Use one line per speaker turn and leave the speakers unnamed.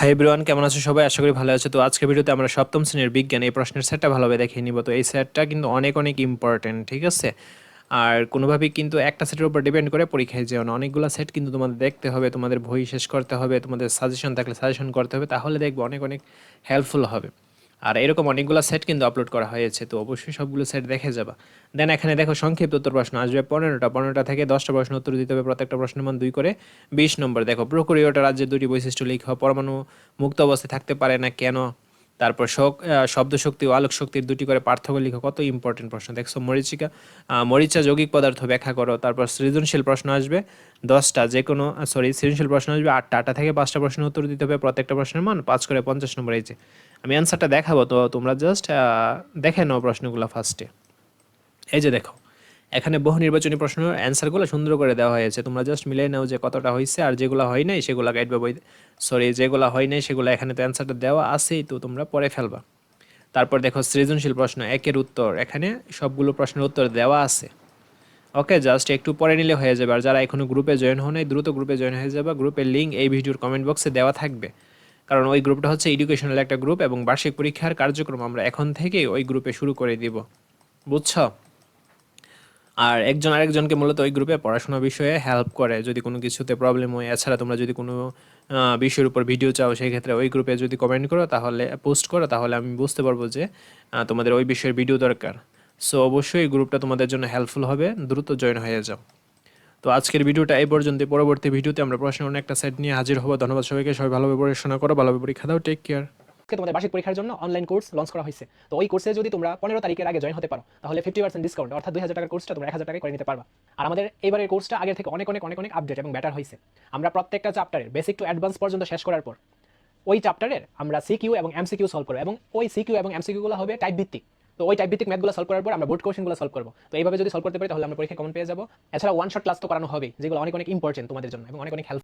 Hi everyone কেমন আছে সবাই? আশা করি ভালো আছে। তো আজকে ভিডিওতে আমরা সপ্তম শ্রেণির বিজ্ঞান এই প্রশ্নের সেটটা ভালোভাবে দেখিয়ে নিব। তো এই সেটটা কিন্তু অনেক অনেক ইম্পর্টেন্ট ঠিক আছে? আর কোনোভাবেই কিন্তু একটা সেটের উপর ডিপেন্ড করে পরীক্ষায় যেও না। অনেকগুলো সেট কিন্তু তোমাদের দেখতে হবে, তোমাদের বই শেষ করতে হবে, তোমাদের সাজেশন থাকলে সাজেশন করতে হবে, তাহলে দেখব অনেক অনেক হেল্পফুল হবে। আর এরকম অনেকগুলো সেট কিন্তু আপলোড করা হয়েছে, তো অবশ্যই সবগুলো সেট দেখে যাবা। দেন এখানে দেখো সংক্ষিপ্ত উত্তর প্রশ্ন, আসবে পনেরোটা পনেরোটা থেকে দশটা প্রশ্ন উত্তর দিতে হবে প্রত্যেকটা প্রশ্নের মান দুই করে বিশ নম্বর। দেখো প্রক্রিয়টা রাজ্যের দুটি বৈশিষ্ট্য লিখো, পরমাণু মুক্ত অবস্থায় থাকতে পারে না কেন? তারপর শব্দ শক্তি ও আলোক শক্তির দুটি করে পার্থক্য লিখো, কত ইম্পর্টেন্ট প্রশ্ন। দেখছ, মরিচিকা মরিচা যৌগিক পদার্থ ব্যাখ্যা করো, তারপর সৃজনশীল প্রশ্ন আসবে দশটা যে কোনো সরি সৃজনশীল প্রশ্ন আসবে আটটা আটটা থেকে পাঁচটা প্রশ্নের উত্তর দিতে হবে প্রত্যেকটা প্রশ্নের মান, পাঁচ করে পঞ্চাশ নম্বর, এই যে। আমি অ্যান্সারটা দেখাবো, তো তোমরা জাস্ট দেখে নাও প্রশ্নগুলো ফার্স্টে এই যে দেখো, এখানে বহু নির্বাচনী প্রশ্ন অ্যান্সারগুলো সুন্দর করে দেওয়া হয়েছে। তোমরা জাস্ট মিলিয়ে নাও যে কতটা হয়েছে আর যেগুলো হয় নাই, সেগুলো গাইড বই সরি যেগুলো হয় নাই, সেগুলো এখানে তো অ্যান্সারটা দেওয়া আছেই, তো তোমরা পরে ফেলবা। তারপর দেখো, সৃজনশীল প্রশ্ন, একের উত্তর। এখানে সবগুলো প্রশ্নের উত্তর দেওয়া আছে। ওকে জাস্ট একটু পরে নিলে হয়ে যাবে। আর যারা এখনও গ্রুপে জয়েন হন নাই, দ্রুত গ্রুপে জয়েন হয়ে যাবে। গ্রুপের লিঙ্ক এই ভিডিওর কমেন্ট বক্সে দেওয়া থাকবে। কারণ ওই গ্রুপটা হচ্ছে এডুকেশনাল একটা গ্রুপ এবং বার্ষিক পরীক্ষার কার্যক্রম আমরা এখন থেকেই ওই গ্রুপে শুরু করে দিব। বুঝছ? আর একজন আরেকজনকে মূলত ওই গ্রুপে পড়াশোনা বিষয়ে হেল্প করে। যদি কোনো কিছুতে প্রবলেম হয়, এছাড়া তোমরা যদি কোনো বিষয়ের উপর ভিডিও চাও সেই ক্ষেত্রে ওই গ্রুপে যদি কমেন্ট করো, তাহলে পোস্ট করো, তাহলে আমি বুঝতে পারব যে তোমাদের ওই বিষয়ের ভিডিও দরকার। সো অবশ্যই এই গ্রুপটা তোমাদের জন্য হেল্পফুল হবে। দ্রুত জয়েন হয়ে যাও। তো আজকের ভিডিওটা এই পর্যন্ত পরবর্তী ভিডিওতে আমরা প্রশ্ন অন্য একটা সেট নিয়ে হাজির হব। ধন্যবাদ সবাইকে। সবাই ভালোভাবে পড়াশোনা করো, ভালোভাবে পরীক্ষা দাও। টেক কেয়ার
তোমাদের বার্ষিক পরীক্ষার জন্য অনলাইন কোর্স লঞ্চ করা হয়েছে। তো ওই কোর্সে যদি তোমরা পনেরো তারিখের আগে জয়েন হতে পারো, তাহলে ফিফটি পার্সেন্ট ডিসকাউন্ট অর্থাৎ দুই হাজার টাকার কোর্সটা তোমরা এক হাজার টাকায় করে নিতে পারবা। আর আমাদের এবারের কোর্সটা আগের থেকে অনেক অনেক অনেক অনেক আপডেট এবং ব্যাটার হয়েছে। আমরা প্রত্যেকটা চ্যাপ্টারের বেসিক টু অ্যাডভান্স পর্যন্ত শেষ করার পর, ওই চ্যাপ্টারের আমরা সিকিউ এবং এমসিকিউ সলভ করব এবং ওই সিকিউ এবং এমসিকিউগুলো হবে টাইপ ভিত্তিক। তো ওই টাইপ ভিত্তিক ম্যাথগুলো সলভ করার পর আমরা বোর্ড কোশ্চেনগুলো সলভ করব। তো এইভাবে যদি সলভ করতে পারি, তাহলে আমরা পরীক্ষা কমন পেয়ে যাব। এছাড়া ওয়ান শট ক্লাস তো করানো হবে যেগুলো অনেক অনেক ইম্পর্টেন্ট তোমাদের জন্য এবং অনেক অনেক হেল্প